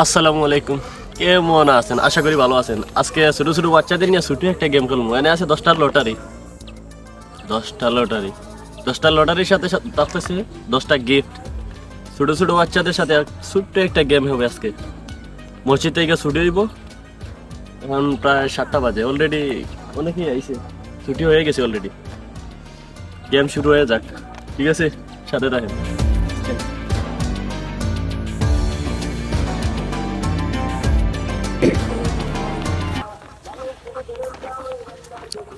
আসসালামু আলাইকুম। কেমন আছেন? আশা করি ভালো আছেন। আজকে ছোট ছোট বাচ্চাদের নিয়ে ছুটি একটা গেম খেলব। এনে আছে দশটার লটারি। দশটা লটারি। দশটা লটারির সাথে থাকতেছে দশটা গিফট ছোট ছোট বাচ্চাদের সাথে ছোট্ট একটা গেম হবে আজকে। মসজিদ থেকে ছুটি হইব। এখন প্রায় সাতটা বাজে। অলরেডি অনেকেই আইছে। ছুটি হয়ে গেছে অলরেডি গেম শুরু হয়ে যাক। ঠিক আছে? সাথে রাখেন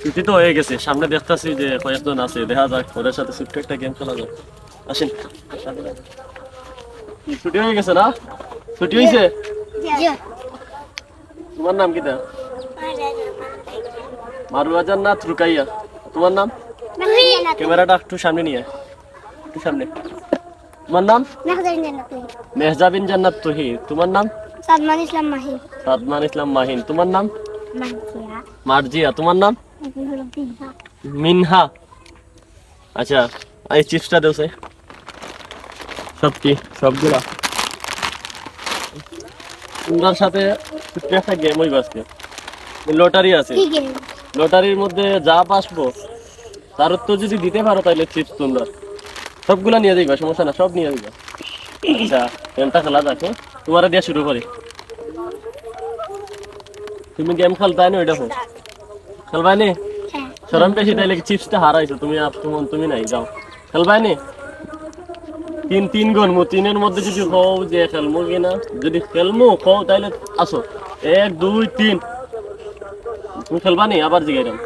ছুটি তো হয়ে গেছে। সামনে দেখতেছি যে কয়েকজন আছে দেখা যাক ওদের সাথে ছোট্ট একটা গেম খেলা যাক। আসেন। ছুটি হয়ে গেছে না? ছুটি হয়েছে তোমার নাম কিটা মারুয়াজান না রুকাইয়া তোমার নাম? ক্যামেরাটা একটু সামনে নিয়ে একটু সামনে। তোমার নাম? মেহজাবিন জান্নাত তুহি তোমার নাম? সাদমান ইসলাম মাহি সাদমান ইসলাম মাহিন। তোমার নাম? মার্জিয়া। তোমার নাম? মিনহা। আচ্ছা এই চিপসটা দেও সে। সব কি সবগুলা সাথে ছোট্ট একটা গেম হইব আজকে। লটারি আছে। লটারির মধ্যে যা বাসবো তার উত্তর যদি দিতে পারো তাহলে চিপস তোমরা। সবগুলা নিয়ে যাইবা সমস্যা না সব নিয়ে যাইবা। আচ্ছা গেমটা খেলা যাক হ্যাঁ? তোমার দিয়ে শুরু করি। তুমি গেম খেলতাই না ওইটা হোক খেলবাই নি হ্যাঁ সরম বেশি তাইলে চিপসটা হারাইছো? তুমি তুমি নাই যাও। খেলবাই নি তিন তিন গুণ মু তিনের মধ্যে যদি কও যে খেলমু কিনা যদি খেলমু কও তাইলে আসো। এক দুই তিন। তুমি খেলবা নি আবার জিগাইলাম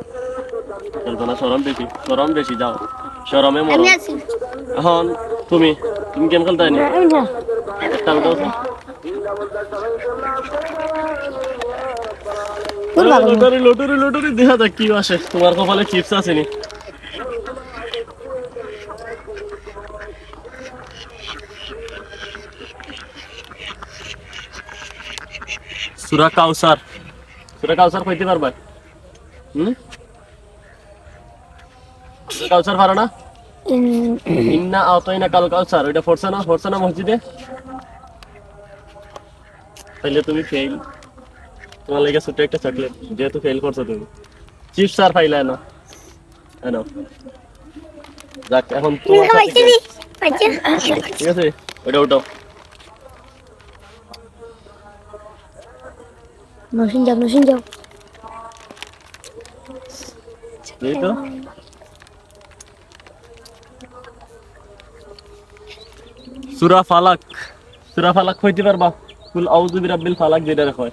খেলব না সরম বেশি সরম বেশি যাও। সরমে মরো। এখন তুমি তুমি গেম খেলতাই নি একটা উঠাও তো। লটারি লটারি লটারি দেখা যাক কি আসে। তোমার কপালে চিপস আছে সুরা কাউসার। সুরা কাউসার কইতে পারবা? হুম? সুরা কাউসার পারো না? ইন্না আওতাইনা কাল কাউসার। ওইটা পড়ছে না মসজিদে। তাহলে তুমি ফেল তোমার লেগে ছোট একটা চকলেট যেহেতু ফেল করছ তুমি। চিপস আর ফাইলা না। এনো যাক এখন তোমার। পাইছি ঠিক আছে ওইটা উঠাও। নসিন যাও নসিন যাও। এই তো। সুরা ফালাক সুরা ফালাক হইতে পারবা কুল আউযু বিরাব্বিল ফালাক যেটা হয়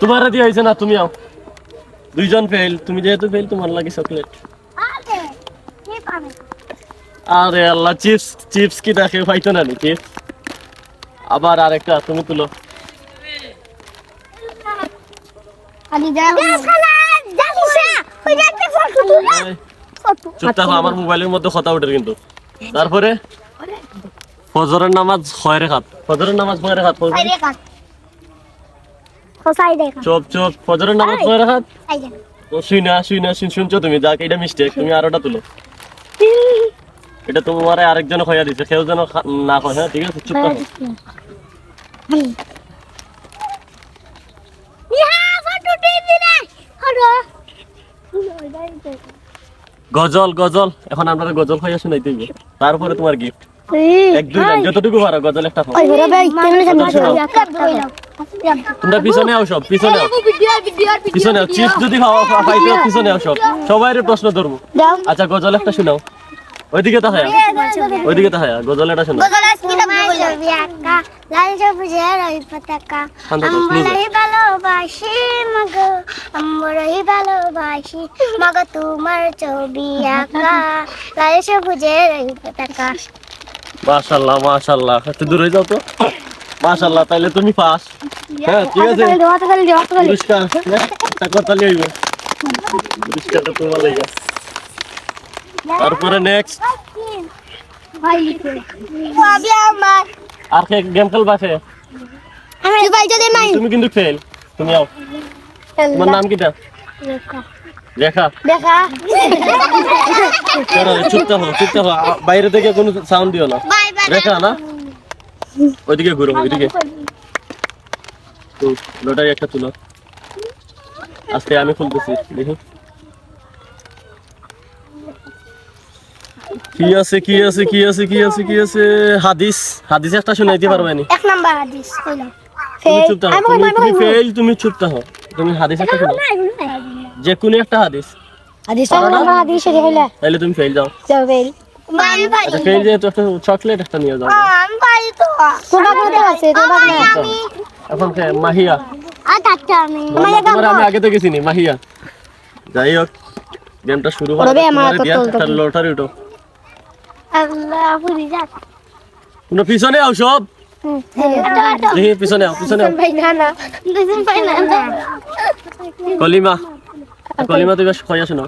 তোমার দিয়ে হয়েছে না তুমি আও। দুইজন ফেল তুমি যেহেতু ফেল তোমার লাগে চকলেট আরে আল্লাহ চিপস চিপস কি দেখে? পাইতো না নি চিপস আবার আরেকটা তুমি তুলো। চুপ থাকো আমার মোবাইলের মধ্যে কথা ওঠে কিন্তু। তারপরে? ফজরের নামাজ ছয় রেখাত ফজরের নামাজ ছয় রেখাত ফজর- সাইডে কাট সাইডে কাট চুপ চুপ ফজরের নামাজ রেখাত? সাইডে শুই না শুই না শুন- শুনছো তুমি যাক এটা মিস্টেক তুমি আরোটা তুলো। এটা তোমার আরেকজন দিছে কেউ যেন না কয় হ্যাঁ ঠিক আছে চুপ থাকো। না হলো গজল গজল এখন আমরা গজল খাইয়া শুনাইতে হইব। তারপরে তোমার গিফট এক দুই যতটুকু পারো গজল একটা তোমরা পিছনে আও সব পিছনে পিছনে চিপস যদি খাওয়া খাইতে পিছনে আও সব সবাই প্রশ্ন ধরবো। আচ্ছা গজল একটা শোনাও। ওইদিকে তাহায়া ওইদিকে তাহায়া গজল একটা শোনাও। লাল সবুজের ওই পতাকা। আমরাই ভালোবাসি মগ। আমরাই ভালোবাসি মগ তোমার ছবি আঁকা। লাল সবুজের ওই পতাকা। মাশাল্লাহ মাশাল্লাহ। একটু দূরে যাও তো। মাশাল্লাহ তাইলে তুমি পাস হ্যাঁ ঠিক আছে। পুরস্কার হ্যাঁ, একটা করতালি হইব। পুরস্কারটা তোমার লাগে তারপরে নেক্সট ভাই ভাবি আমার। আর কে গেম খেলবা খে আমি ভাই যদি মাই তুমি কিন্তু ফেল তুমি আও। তোমার নাম কিটা? রেখা। দেখা কেন চুপ থাকো চুপ থাকো আ- বাইরে থেকে কোনো সাউন্ড দিও না। বাই বাই রেখা না? ওইদিকে ঘুরো ওইদিকে। তো লটারি একটা তুলো। আজকে আমি খুলতেছি দেখি। কি আছে কি আছে কি আছে কি আছে কি আছে? হাদিস হাদিস একটা শুনাইতে পারবে নি? এক নাম্বার হাদিস কইলাম তুমি চুপ থাকো তুমি তুমি ফেল তুমি চুপ থাকো। তুমি হাদিস একটা শোনো। যে কোনো একটা হাদিস। হাদিস নাম্বার হাদিস সেটা তাহলে তুমি ফেল যাও যাও ফেল। আচ্ছা ফেল যেহেতু একটা চকলেট একটা নিয়ে যাও। আমি ভাই তো। তোমার বাবা আছে তোমার আমি এখন কে? মাহিয়া। আচ্ছা আচ্ছা আমি তোমার আমি আগে থেকে চিনি মাহিয়া। যাই হোক গেমটা শুরু হবে ওরে আমার তোমারে একটা লটারি উঠো। আল্লাহ পুরি যা কোনো পিছনে আও সব। দেখি পিছনে আও পিছনে আও। ভাই না না। ভাই না কলিমা কলিমা শোনো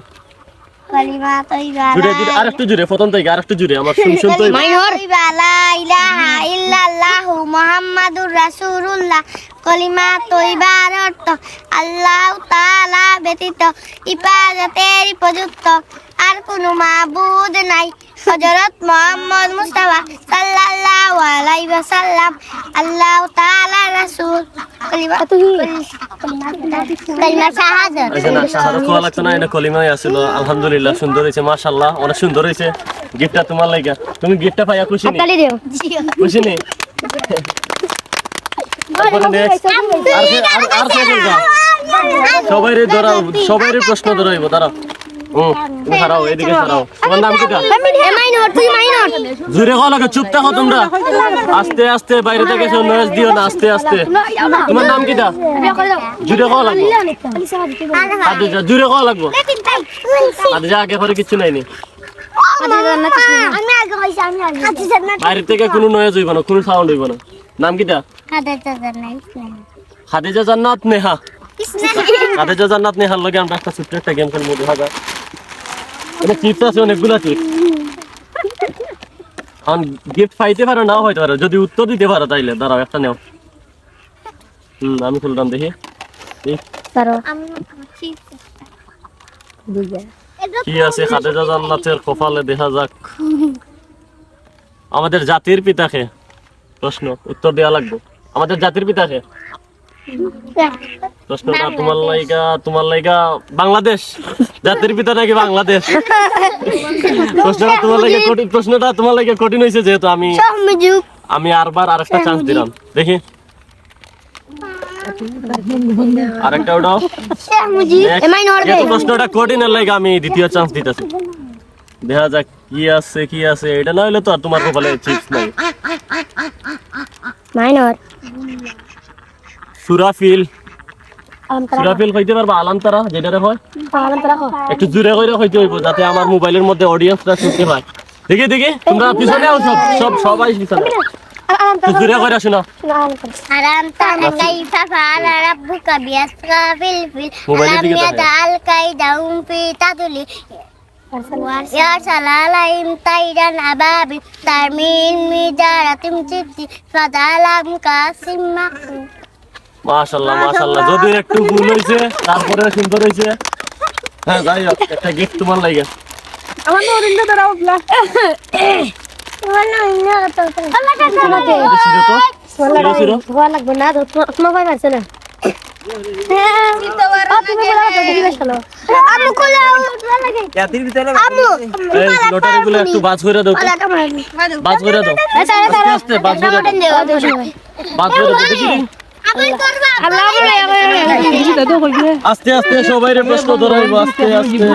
জুড়ে জুড়ে আর একটু জুড়ে প্রথম থেকে আর জুড়ে আমার শুন শুন তো তৈবা লা ইলাহা ইল্লাল্লাহু মুহাম্মাদুর রাসূলুল্লাহ। কলিমা তৈবার অর্থ আল্লাহ তাআলা ব্যতীত ইবাদতের উপযুক্ত আর কোনো মাবুদ নাই হযরত মুহাম্মদ মুস্তাফা সাল্লাল্লাহু আলাইহি ওয়াসাল্লাম আল্লাহ তাআলা রাসূল কলিমা কলিমা শাহাদাত আচ্ছা না শাহাদত খোয়া লাগতো না এটা কলিমাই আসছিল আলহামদুলিল্লাহ সুন্দর হয়েছে মাশাআল্লাহ অনেক সুন্দর হয়েছে গিফটটা তোমার লাগা তুমি গিফটটা পাইয়া খুশি নি তালি দিও খুশি নি তারপরে next, আর কে- আর আর কে খেলবা সবাই সবাই রে প্রশ্ন ধরাইবো দাঁড়াও এদিকে হারাও তোমার নাম কিটা মাইনর তুই মাইনর জুড়ে কল লাগে চুপ থাকো তোমরা। আস্তে আস্তে বাইরে থেকে সব নয়েজ দিও না আস্তে আস্তে। তোমার নাম লাগবো। লাগবো। আগে পরে কিছু নাই নি। আমি আগে হইছি আমি আগে বাইরে থেকে কোনো নয়েজ হইব না কোনো সাউন্ড হইব না। নাম কিটা হাতি জান্নাত খাদিজা জান্নাত নেহা। খাদিজা জান্নাত নেহার লগে আমরা একটা ছোট্ট একটা গেম খেলব দেখা যায় মানে চিপস আছে অনেকগুলা চিপস এখন গিফট পাইতে পারো নাও হইতে পারো। যদি উত্তর দিতে পারো তাইলে দাঁড়াও একটা নেও। হুম আমি খুললাম দেখি। কি আছে খাদিজা জান্নাতের কপালে দেখা যাক। আমাদের জাতির পিতাকে প্রশ্ন উত্তর দেওয়া লাগবে। আমাদের জাতির পিতাকে। প্রশ্নটা তোমার লাইগা তোমার লাইগা বাংলাদেশ। জাতির পিতা নাকি বাংলাদেশ? প্রশ্নটা তোমার লাগে কঠিন প্রশ্নটা তোমার লাগে কঠিন হয়েছে যেহেতু আমি আমি আরবার আরেকটা চান্স দিলাম। দেখি। আরেকটা ওটাও প্রশ্নটা কঠিনের লাগে আমি দ্বিতীয় চান্স দিতেছি। দেখা যাক কি আছে কি আছে। এটা না হলে তো আর তোমার কপালে চিপস নাই। মাইনর। সুরাফিল আলাম তারা সুরাফিল কইতে পারবা আলাম তারা যেটা হয় আলাম তারা কো একটু জোরে করে হইতে হইব যাতে আমার মোবাইলের মধ্যে অডিয়েন্সটা শুনতে পায় দেখি দেখি তোমরা পিছনে আও সব সব সবাই পিছনে আলাম একটু জোরে করে শোনো আলাম তারা حرام ترى كيف فعل ربك بأصحاب الفيل موبايلي ألم دي كده يجعل كيدهم في تضليل وأرسل عليهم طيرا أبابيل ترميهم بحجارة من سجيل فجعلهم كعصف مأكول মাশাআল্লাহ মাশাআল্লাহ। যদি একটু ভুল হইছে তারপরে সুন্দর হইছে হ্যাঁ যাই হোক একটা গিফট তোমার লাগে। আমার লাগবে না না তুমি বলা ভালো লটারি গুলো একটু বাজ করে দাও বাজ করে দাও। আস্তে আস্তে বাজ করে দাও। বাজ করে দাও। আস্তে আস্তে সবাই রে প্রশ্ন ধরাইবো আস্তে আস্তে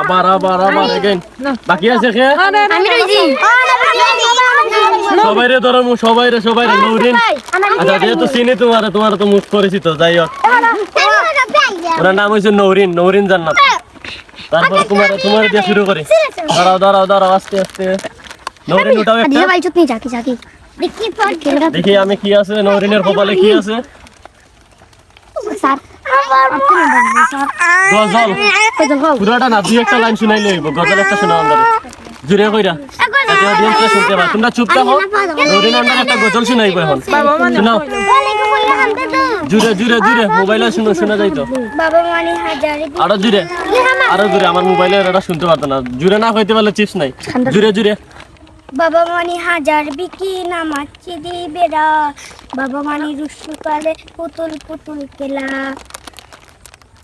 আবার আবার আবার বাকি আছে কে সবাই রে ধরামু সবাই রে সবাই রে নৌরিন আচ্ছা যেহেতু চিনি তোমার তোমার তো মুখ করেছি তো যাই হোক ওনার নাম হয়েছে নৌরিন নৌরিন জান্নাত তারপর তোমার তোমার দিয়ে শুরু করি দাঁড়াও দাঁড়াও দাঁড়াও আস্তে আস্তে নৌরিন উঠাও একটা দেখি আমি কি আছে নৌরিনের কপালে কি আছে গজল পুরাটা না দুই একটা লাইন শুনাইলে হইব গজল একটা শোনাও আমরা জুড়ে কইরা অডিয়েন্সরা শুনতে পায় তোমরা চুপ থাকো নৌরিন আমরা একটা গজল শুনাইব এখন শোনাও জুড়ে জুড়ে জুড়ে মোবাইলে শুনো শোনা যাইতো বাবা মানি হাজারে আরও জুড়ে আরও জুড়ে আমার মোবাইলে এটা শুনতে পারতো না জুড়ে না হইতে পারলে চিপস নাই জুড়ে জুড়ে বাবা মানি হাজার বিকি নামাচ্ছি দিবে রা বাবা মানি রুসুকালে পুতুল পুতুল খেলা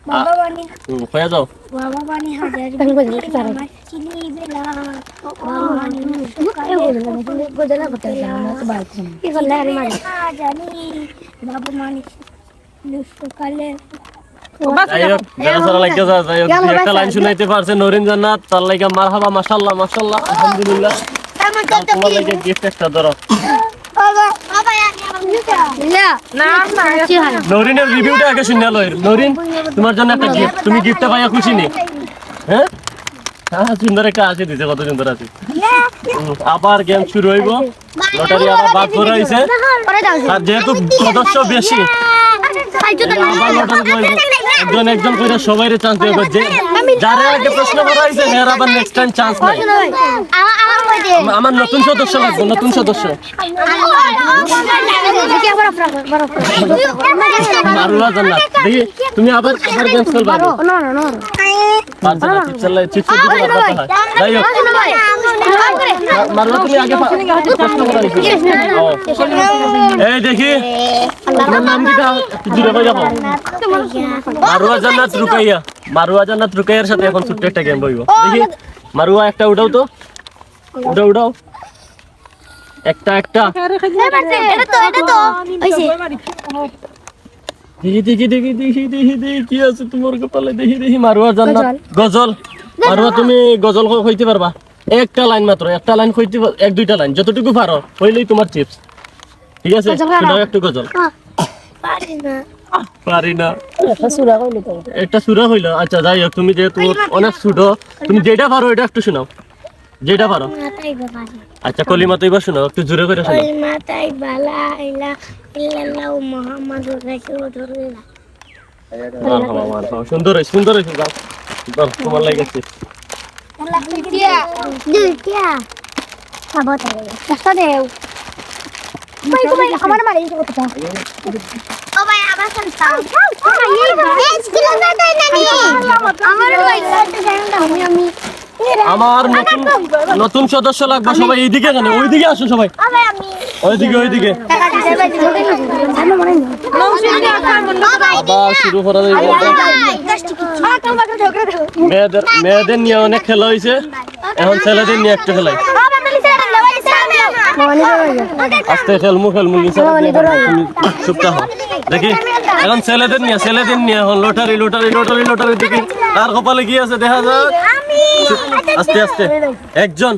বাবা মানি হুম, হয়ে যাও বাবা মানি হাজার বিকি নামাচ্ছি দিবে বাবা মানি রুসুকালে কি করলে আর মারি জানি বাবা মানি রুসুকালে যাই হোক যারা যারা লাগে যা যাই হোক দুই একটা লাইন শুনাইতে পারছে নরিন জান্নাত তার লাগে মারহাবা মাশাআল্লাহ মাশাআল্লাহ আলহামদুলিল্লাহ তোমার লাগে গিফট একটা ধরো বাবা বাবা না না নরিনের রিভিউটা আগে শুনে লই নরিন তোমার জন্য একটা গিফট তুমি গিফটটা পাইয়া খুশি নি হ্যাঁ হ্যাঁ সুন্দর একটা আছে দিতে কত সুন্দর আছে আবার গেম শুরু হইব লটারি আবার বাদ করে হইছে আর যেহেতু সদস্য বেশি আবার লটারি একজন একজন করে সবাইরে চান্স দিব যে যারা আগে প্রশ্ন করা হইছে হের আবার নেক্সট টাইম চান্স নাই আমার নতুন সদস্য লাগবে, নতুন সদস্য। মারুয়া জান্নাত দেখি তুমি আবার আবার গেম খেলবা না করা হইছে এই দেখি নাম জুড়ে যাব। মারুয়া জান্নাত রুকাইয়া। মারুয়া জান্নাত রুকাইয়ার সাথে এখন ছোট্ট একটা গেম বইব। দেখি মারুয়া একটা উঠাও তো। উঠাও উঠাও। একটা একটা। দেখি দেখি দেখি দেখি দেখি দেখি কি আছে তোমার কপালে। দেখি দেখি মারুয়া জান্নাত। গজল। মারুয়া তুমি গজল কইতে পারবা? একটা লাইন মাত্র একটা লাইন কইতে এক দুইটা লাইন। যতটুকু পারো হইলেই তোমার চিপস ঠিক আছে? একটু গজল। পারি না। একটা সুরা হইল আচ্ছা যাই হোক তুমি যেহেতু অনেক ছোট তুমি যেটা পারো এটা একটু শোনাও। যেটা পারো। আচ্ছা কলিমা তো এবার শোনাও একটু জোরে করে শোনাও। মাতাই বালা ইলা ইল্লাল্লাহু মুহাম্মাদুর রাসূলুল্লাহ। মারহাবা, মারহাবা। সুন্দর সুন্দর যাও। যাও, তোমার লাগেছে দুইটা। দুইটা। খাব একটা দেও ভাই ভাই আমার মারি দিতে কথা ও ভাই আবার এই কিলো আমার ভাই আমি আমি আমার নতুন নতুন সদস্য লাগবে সবাই এইদিকে জানে ওইদিকে আসো সবাই। ওইদিকে ওইদিকে। আবার শুরু করা যাবে মেয়েদের মেয়েদের নিয়ে অনেক খেলা হয়েছে এখন ছেলেদের নিয়ে একটা খেলাই। আস্তে খেলমু খেলমু চুপটা হও দেখি এখন ছেলেদের নিয়ে ছেলেদের নিয়ে এখন লটারি লটারি লটারি লটারি দেখি। তার কপালে কি আছে দেখা যাক। আস্তে আস্তে। একজন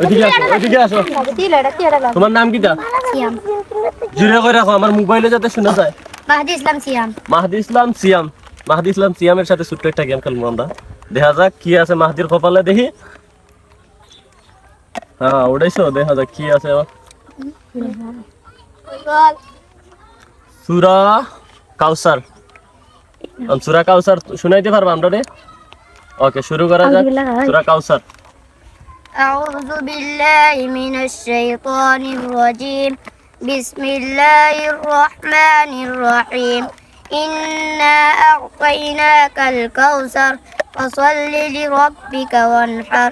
ওইদিকে আসো ওইদিকে আসো। তোমার নাম কিটা জুড়ে করে রাখো আমার মোবাইলে যাতে শোনা যায়। ইসলাম সিয়াম। মাহাদি ইসলাম সিয়াম। মাহাদি ইসলাম সিয়ামের সাথে ছোট্ট একটা গেম খেলব আমরা। দেখা যাক কি আছে মাহাদির কপালে দেখি। হ্যাঁ উড়াইছো দেখা যাক কি আছে আবার। সুরা কাউসার আম সুরা কাউসার শুনাইতে পারবা আমরা রে ওকে শুরু করা যাক সুরা কাউসার أعوذ بالله من الشيطان الرجيم بسم الله الرحمن الرحيم إنا أعطيناك الكوثر فصل لربك وانحر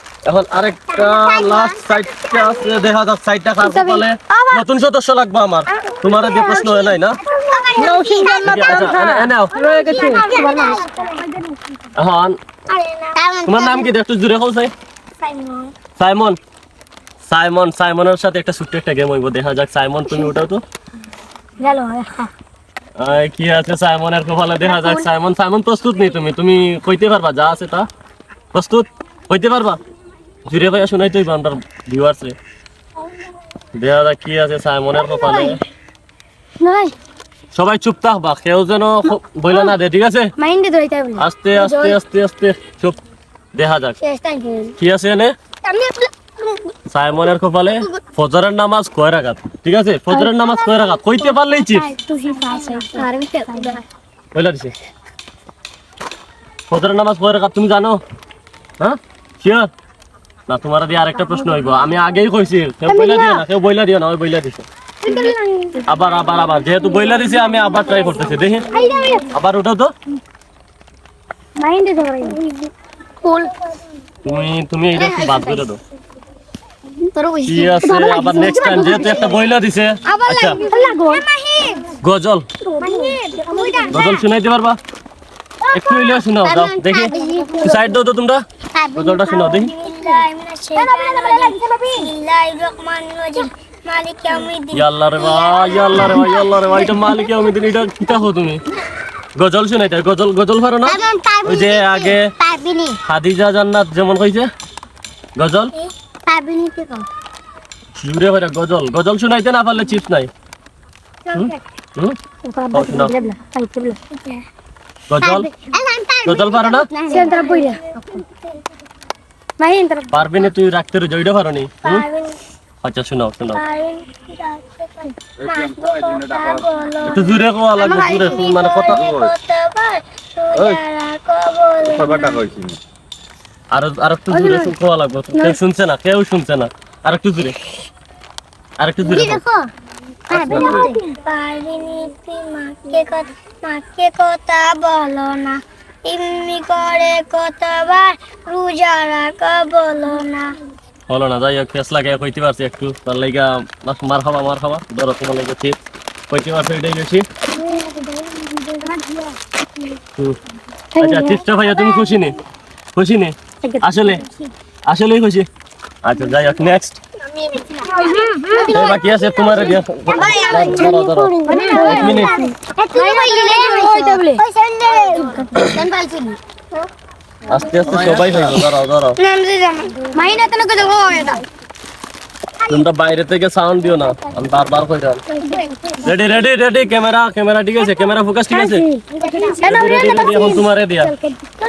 এখন আরেকটা লাস্ট সাইডটা আছে দেখা যাক সাইডটা খারাপ বলে নতুন সদস্য লাগবে আমার তোমার যে প্রশ্ন হয় নাই না তোমার নাম কি একটু জুড়ে হোক সাইমন সাইমন সাইমনের সাথে একটা ছোট্ট একটা গেম হইব দেখা যাক সাইমন তুমি ওটাও তো আয়, কি আছে সাইমনের কপালে দেখা যাক সাইমন সাইমন প্রস্তুত নেই তুমি তুমি কইতে পারবা যা আছে তা প্রস্তুত কইতে পারবা জুড়ে ভাইয়া শোনাই তুই বান্দার ভিউয়ার্স রে দেখা যাক কি আছে সাইমনের কপালে। নয় সবাই চুপ থাকবা কেউ যেন বইলা না দে ঠিক আছে? মাইন্ডে ধরতে হবে আস্তে আস্তে আস্তে আস্তে চুপ দেখা যাক। কি আছে এনে? সাইমনের কপালে ফজরের নামাজ কয় রাখাত ঠিক আছে? ফজরের নামাজ কয় রাখাত কইতে পারলেই চিপ। বইলা দিছে। ফজরের নামাজ কয় রাখাত তুমি জানো? হ্যাঁ? শিওর না তোমার দিয়ে আরেকটা প্রশ্ন হইব। আমি আগেই কইছি কেউ বইলা দিও না কেউ বইলা দিও না ওই বইলা দিছে। আবার আবার আবার যেহেতু বইলা দিছে আমি আবার ট্রাই করতেছি দেখি। আবার ওটাও তো। মাইন্ডে ধরে ফুল। তুমি তুমি এটা একটু বাদ করে দাও। তোর আছে? আবার নেক্সট টাইম যেহেতু একটা বইলা দিছে আচ্ছা। গজল। গজল শুনাইতে পারবা? একটু হইলেও শোনাও দাও দেখি। সাইড দাও তো তোমরা। গজলটা শোনাও দেখি। এটা গজল শুনাইতে গজল গজল পারো না? ওই যে আগে হাদিজা জান্নাত যেমন কইছে গজল? জুড়ে ভাইরা গজল গজল শুনাইতে না পারলে চিপস নাই। হুম? হুম? শোনাও। গজল গজল পারো না? সেন্টার বইরা মাইন্ডে পারবি না তুই রাখতে রে জয়টা পারো নি। আচ্ছা শোনাও শোনাও একটু কোয়া লাগবে মানে কথা আর আর একটু জুড়ে কোয়া লাগবে। কেউ শুনছে না কেউ শুনছে না। আর একটু জুড়ে আর একটু জুড়ে তুই মাকে কথা মাকে কথা বলো না। এমনি করে কতবার রোজা রাখা বলো না। হলো না যাই হোক ফেস লাগে কইতে পারছি একটু। তার লাইগা মার খাবা মার খাবা ধরো তোমার লাগে ঠিক। কইতে পারছ এটাই বেশি? হুম। আচ্ছা ভাইয়া তুমি খুশি নে? খুশি নে? আসলে? আসলেই খুশি। আচ্ছা যাই হোক নেক্সট বাকি আছে? তোমার দিয়া। ধরো ধরো এক মিনিট। আস্তে আস্তে সবাই হইব ধরো ধরো তোমরা বাইরে থেকে সাউন্ড দিও না। আমি বারবার কইরাম ready ready ready camera camera ঠিক আছে? ক্যামেরা ফোকাস ঠিক আছে? রেডি রেডি রেডি এখন তোমারে দিয়া।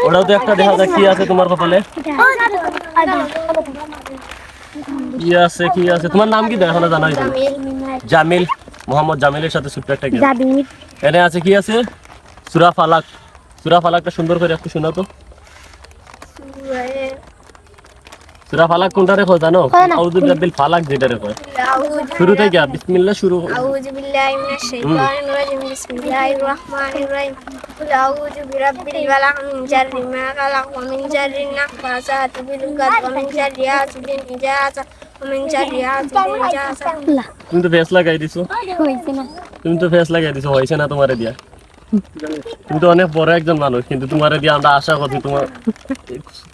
ওটাও তো একটা দেখা যাক কি আছে তোমার কপালে। কি আছে কি আছে? তোমার নাম কি? দেখো না জানা জামিল মোহাম্মদ জামিলের সাথে ছোট্ট একটা এনে আছে কি আছে? সুরা ফালাক। সুরা ফালাকটা সুন্দর করে একটু শোনা তো। সুরা ফালাক কোনটা রেখো জানো? আউযু বিল্লাহিল ফালাক যেটা রেখো শুরু থেকে বিসমিল্লাহ শুরু। আউযু বিল্লাহি মিনাশ قل أعوذ برب الفلق من شر ما خلق ومن شر النفاثات في العقد ومن شر حاسد إذا حسد ومن شر حاسد إذا حسد তুমি তো ফেস লাগাই দিছো তুমি তো ফেস লাগাই দিছো হয়েছে না তোমারে দিয়া তুমি তো অনেক বড় একজন মানুষ কিন্তু তোমারে দিয়ে আমরা আশা করছি তোমার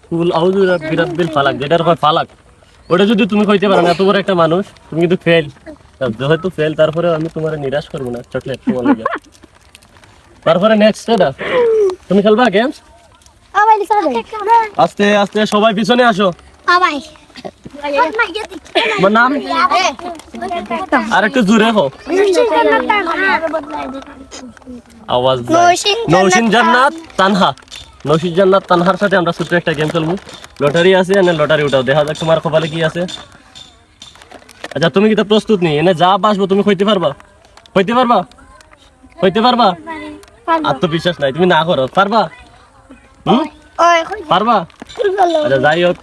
ফুল আউযু বিরাব্বিল ফালাক যেটার হয় ফালাক ওটা যদি তুমি কইতে পারো না এত বড় একটা মানুষ তুমি কিন্তু ফেল যেহেতু ফেল তারপরে আমি তোমার নিরাশ করবো না চকলেট তোমার লাগে তারপরে নেক্সট এটা তুমি খেলবা গেমস আস্তে আস্তে সবাই পিছনে আসো। তোমার নাম? আর একটু জোরে আওয়াজ জান্নাত তানহা। জান্নাত তানহার সাথে আমরা ছোট্ট একটা গেম খেলব। লটারি আছে এনে লটারি উঠাও। দেখা যাক তোমার কপালে কি আছে। আচ্ছা তুমি কি তো প্রস্তুত নেই? এনে যা বাসবো তুমি কইতে পারবা? কইতে পারবা? কইতে পারবা? আত্মবিশ্বাস নাই তুমি না করো পারবা? পারবা? আচ্ছা যাই হোক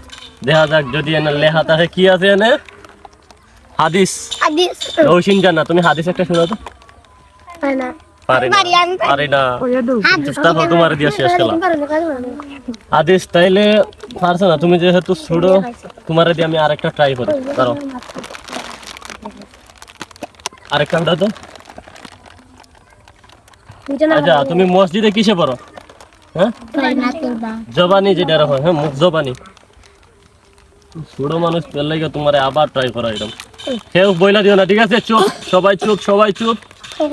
দেখা যাক যদি এনে লেখা থাকে কি আছে এনে? হাদিস। নৌশিন জান্নাত তুমি হাদিস একটা শোনাও তো? করো আদেশ তাইলে পারছ না তুমি যেহেতু ছোড়ো তোমার দিয়ে আমি আরেকটা ট্রাই করি। ধরো আরেকটা তো। আচ্ছা তুমি মসজিদে কিসে পড়ো? হ্যাঁ? জবানি যেটা হয় হ্যাঁ মুখ জবানি। ছোড়ো মানুষ পেলে তোমার আবার ট্রাই করা এরকম। কেউ বইলা দিও না ঠিক আছে? চুপ সবাই চুপ সবাই চুপ।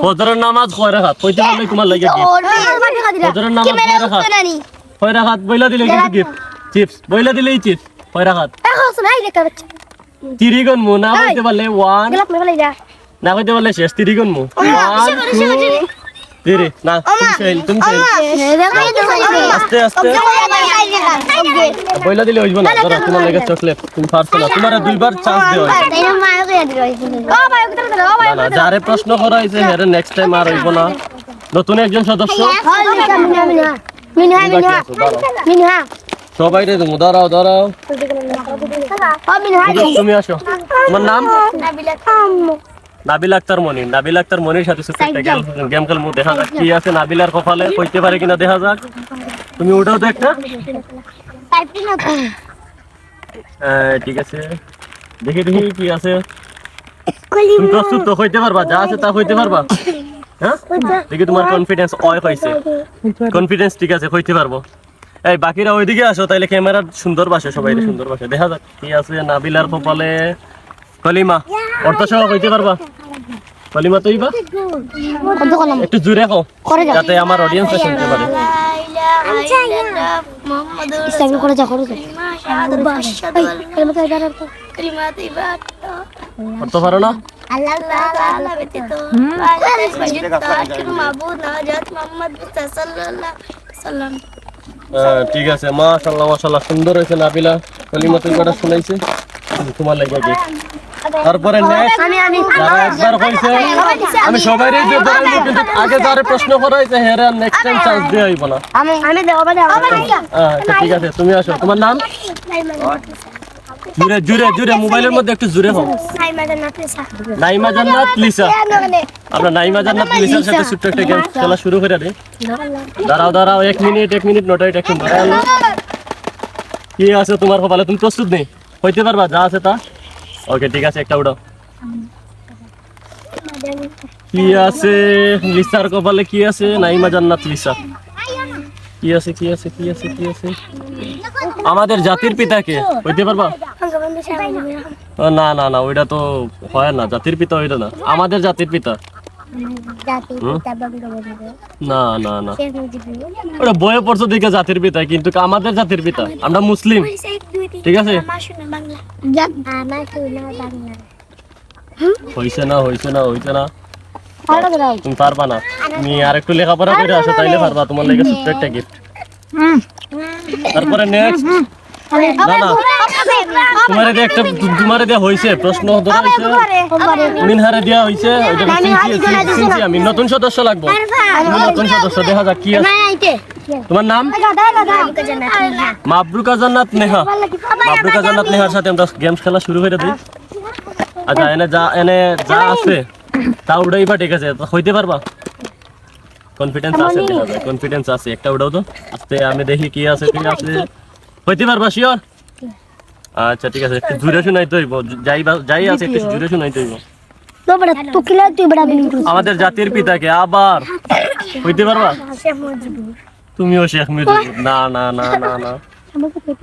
ফজরের নামাজ কয় রাখাত কইতে পারলে তোমার লাগে ফজরের নামাজ কয় রাখাত কয় রাখাত বইলা দিলে কিন্তু গিফট চিপস বইলা দিলেই চিপস কয় রাখাত তিরি গুণ মু না কইতে পারলে ওয়ান না কইতে পারলে শেষ। তিরি গুণ মু ওয়ান টু না তুমি ফেল তুমি ফেল আস্তে আস্তে বইলা দিলে হইব না ধরো তোমার লাগে চকলেট তুমি পারছ না তোমার দুইবার চান্স দেওয়া হয়েছে না যারে প্রশ্ন করা হয়েছে হেরে নেক্সট টাইম আর হইব না নতুন একজন সদস্য সবাই রে তুমি দাঁড়াও দাঁড়াও তুমি আসো তোমার নাম নাবিল আক্তার মনির। নাবিল আক্তার মনির সাথে গেম খেলব দেখা যাক কি আছে। নাবিলার কপালে কইতে পারে কিনা দেখা যাক। তুমি ওটাও তো একটা? ঠিক আছে। দেখি দেখি কি আছে। প্রস্তুত তো হইতে পারবা যা আছে তা হইতে পারবা। হ্যাঁ? দেখি তোমার কনফিডেন্স অয় হইছে। কনফিডেন্স ঠিক আছে হইতে পারব। এই বাকিরা ওইদিকে আসো তাইলে ক্যামেরা সুন্দর বাসে সবাই সুন্দর বাসে। দেখা যাক কি আছে নাবিলার কপালে। কলিমা, অর্থ সহ হইতে পারবা? কলিমা তো ইবা একটু জুড়ে খাও যাতে আমার অডিয়েন্স শুনতে পারে। অর্থ পারো না? ঠিক আছে মাশাল্লাহ মাশাল্লাহ সুন্দর হয়েছে নাবিলা। কলিমা তুই কটা শুনাইছে। তোমার লাগে কি তারপরে একবার আমি সবাই দিয়ে কিন্তু আগে যারা প্রশ্ন করা হয়েছে হেরা নেক্সট টাইম চান্স দিয়ে হইব না। হ্যাঁ, আচ্ছা ঠিক আছে তুমি আসো। তোমার নাম? মোবাইলের মধ্যে একটু হোক নাইমা জান্নাত লিসা। আমরা নাইমা জান্নাত লিসার সাথে ছোট্ট একটা গেম খেলা শুরু করে দিই। দাঁড়াও দাঁড়াও এক মিনিট এক মিনিট নোট এটা একটু কি আছে তোমার কপালে? তুমি প্রস্তুত নেই? হইতে পারবা যা আছে তা। ওকে ঠিক আছে একটা উঠাও। কি আছে? লিসার কপালে কি আছে? নাইমা জান্নাত লিসা। কি আছে কি আছে কি আছে কি আছে? আমাদের জাতির পিতাকে হইতে পারবা? না না না ওইটা তো হয় না। জাতির পিতা ওইটা না। আমাদের জাতির পিতা। না না না। ওটা বয়ে পড়ছো দিকে জাতির পিতা কিন্তু আমাদের জাতির পিতা। আমরা মুসলিম। ঠিক আছে। হইছে না হইছে না হইছে না। তুমি পারবা না। তুমি আর একটু লেখাপড়া করে আসো তাইলে পারবা। তোমার লেগে ছোট্ট একটা গিফট তারপরে নেক্সট না না। তোমার দিয়ে একটা তোমার দিয়ে হইছে প্রশ্ন ধরা হইছে। মিনহারে দিয়া হইছে। ওইটা আমি চিনছি চিনছি আমি নতুন সদস্য লাগবো। নতুন সদস্য দেখা যাক কি আছে। তোমার নাম? মাবরুকা জান্নাত নেহা। মাবরুকা জান্নাত নেহার সাথে আমরা গেমস খেলা শুরু করে দিই। আচ্ছা এনে যা এনে যা আছে তা উড়াইবা ঠিক আছে। তো হইতে পারবা? কনফিডেন্স আছে কনফিডেন্স আছে। একটা উড়াও তো। আস্তে আমি দেখি কি আছে কি আছে। হইতে পারবা শিওর আচ্ছা ঠিক আছে। একটু জুড়ে শোনাই তো হইব। যাই যাই আছে একটু জুড়ে শোনাই তো হইব। আমাদের জাতির পিতাকে আবার। হইতে পারবা? তুমিও শেখ মুজিবুর না না না না না।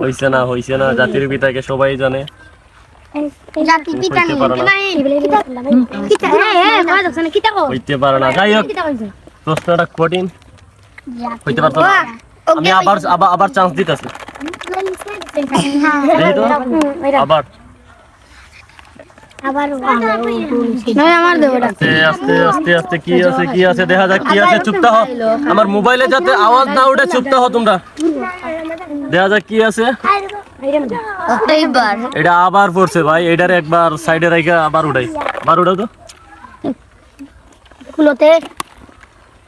হইছে না হইছে না। জাতির পিতাকে সবাই জানে। হইতে পারো না। হইতে পারো না। যাই হোক প্রশ্নটা কঠিন। হইতে পারতো না। আমি আবার আবার আবার চান্স দিতেছি। আস্তে আস্তে আস্তে কি আছে কি আছে? দেখা যাক কি আছে চুপটা হ আমার মোবাইলে যাতে আওয়াজ না উঠে চুপটা হ তোমরা। দেখা যাক কি আছে। এটা আবার পড়ছে ভাই এটার একবার সাইডে রাখা আবার উঠাই। আবার উঠাও তো।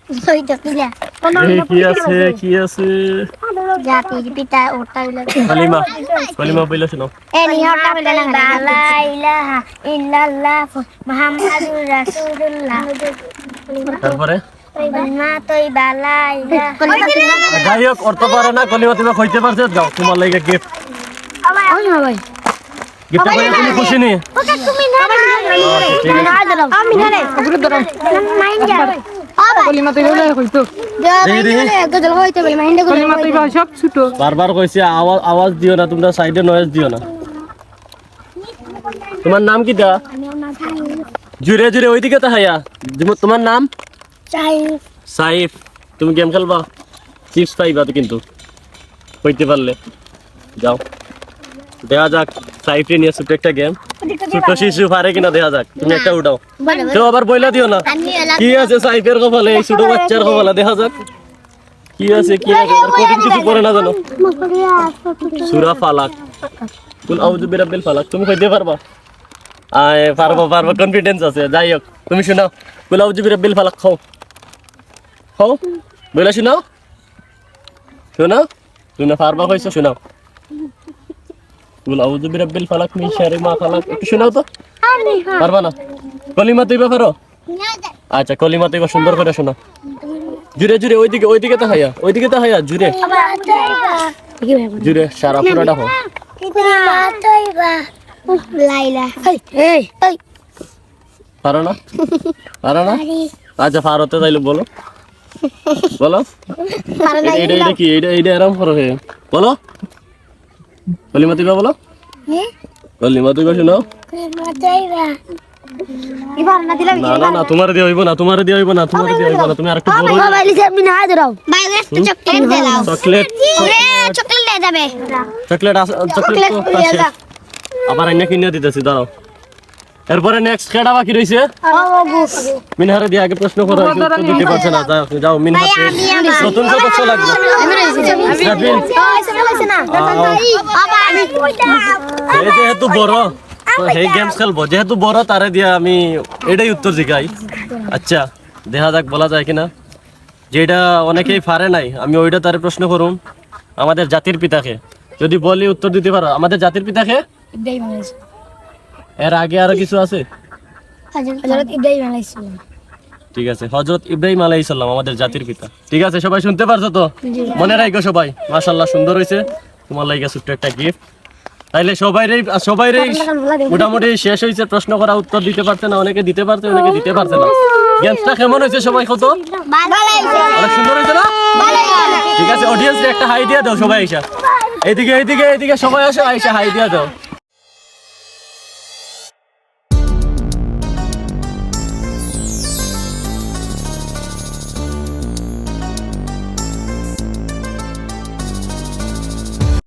দেখি কি আছে কি আছে জাতির পিতা ওটা কলিমা কলিমা বইলা শোনো তারপরে যাই হোক অর্থ পারে না কলিমা তুমি হইতে পারছে যাও তোমার লাগে গিফট গিফট করে তুমি খুশি নি আচ্ছা, ঠিক আছে কলিমা তুই বলে কইতো। কলিমা তুই বা সব ছোট। বারবার কইছি আওয়াজ আওয়াজ দিও না তোমরা সাইডে নয়েজ দিও না। তোমার নাম কি দা? জুড়ে জুড়ে ওইদিকে তো হাইয়া। যেমন তোমার নাম? সাইফ। তুমি গেম খেলবা? চিপস পাইবা তো কিন্তু। হইতে পারলে। যাও। দেখা যাক সাইফে নিয়ে ছোট্ট একটা গেম ছোট্ট শিশু পারে কিনা দেখা যাক তুমি একটা উঠাও। তো আবার বইলা দিও না। কি আছে সাইফের কপালে? এই ছোট বাচ্চার কপালে দেখা যাক। কি আছে কি আছে? কঠিন কিছু করে না জানো? সুরা ফালাক। কুল আউযু বিরাব্বিল ফালাক। তুমি কইতে পারবা? আয় পারব পারব। কনফিডেন্স আছে। যাই হোক তুমি শোনাও। কুল আউযু বিরাব্বিল ফালাক খাও। খাও? বলে শোনাও? শোনাও? তুমি পারবা কইছো? শোনাও। কুল আউযু বিরাব্বিল ফালাক মিন শারি মা ফালাক একটু শোনাও তো? পারবা না? কলিমা তুইবা পারো আচ্ছা কলিমা তুইবা সুন্দর করে শোনাও জুড়ে জুড়ে, ওইদিকে ওইদিকে তো হাইয়া ওইদিকে তো হাইয়া জুড়ে। জুড়ে, সারা পুরাটা এই পারো না? পারো না? আচ্ছা পারোতে তাইলে বলো। বলো। এটা কি? এটা এটা এরম করো হে বলো। কলিমা তুইবা বলো। কলিমা তুইবা শোনাও। না না না না তোমার দিয়ে হইব না তোমার দিয়ে হইব না তোমার দিয়ে হইব না তুমি আরেকটু বড় মোবাইল সে আমি না ধরাও ভাই একটা চকলেট দাও চকলেট। চকলেট দে যাবে চকলেট আছে চকলেট তো আছে। আবার আইনা কিনে দিতেছি দাঁড়াও। এরপরে নেক্সট খেলা বাকি রইছে। মিনহারে দিয়ে আগে প্রশ্ন করা দিতে পারছে না। যাও যাও মিনহাতে নতুন সদস্য লাগবে। যেহেতু বড় তো সেই গেমস খেলব। যেহেতু বড় তারে দিয়ে আমি এটাই উত্তর জিগাই। আচ্ছা দেখা যাক বলা যায় কিনা। যেটা অনেকেই পারে নাই আমি ওইটা তারে প্রশ্ন করুম। আমাদের জাতির পিতাকে। যদি বলি উত্তর দিতে পারো? আমাদের জাতির পিতাকে? ইব্রাহিম আলাইহিস এর আগে আরও কিছু আছে? হযরত ইব্রাহিম আলাইহিস সালাম। ঠিক আছে হজরত ইব্রাহিম আলাইহিস সালাম আমাদের জাতির পিতা। ঠিক আছে সবাই শুনতে পারছ তো? মনে রাখো সবাই মাশাআল্লাহ সুন্দর হয়েছে তোমার লাগে ছোট্ট একটা গিফট তাইলে সবাইরই সবাইরই মোটামুটি শেষ হয়েছে প্রশ্ন করা উত্তর দিতে পারছে না অনেকে দিতে পারছে অনেকে দিতে পারছে না। গেমসটা কেমন হয়েছে সবাই কত? অনেক সুন্দর হয়েছে না? ঠিক আছে অডিয়েন্স একটা হাই দিয়ে দাও সবাই আইসা এইদিকে এইদিকে এইদিকে সবাই আসো আইসা হাই দিয়ে দাও।